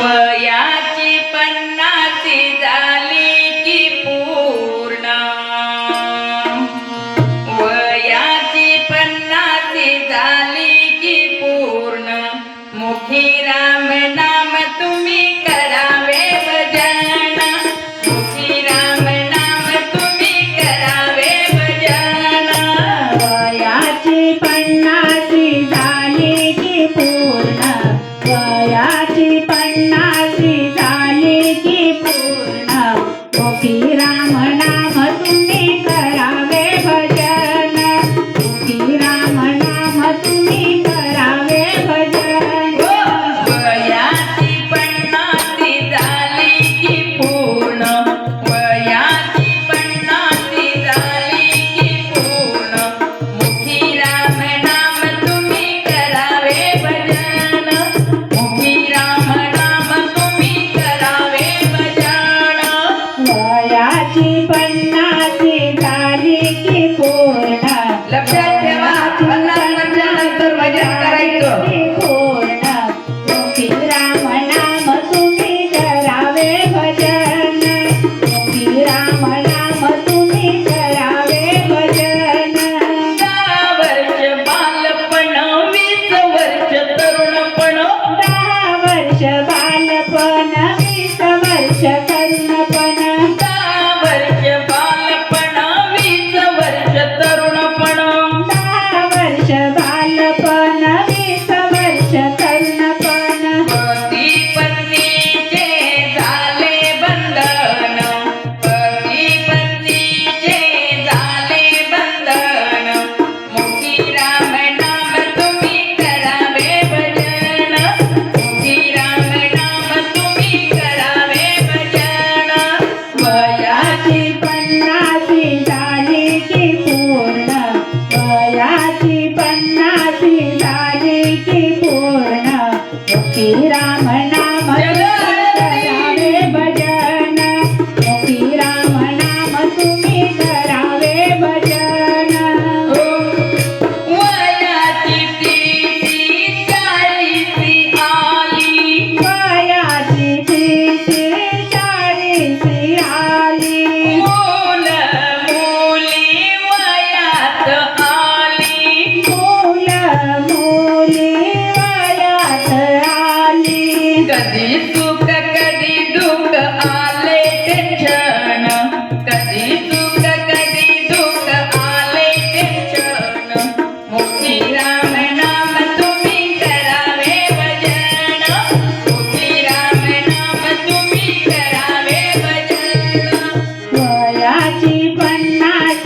Well, yeah. पन्नासी पन्नासी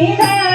Yeah.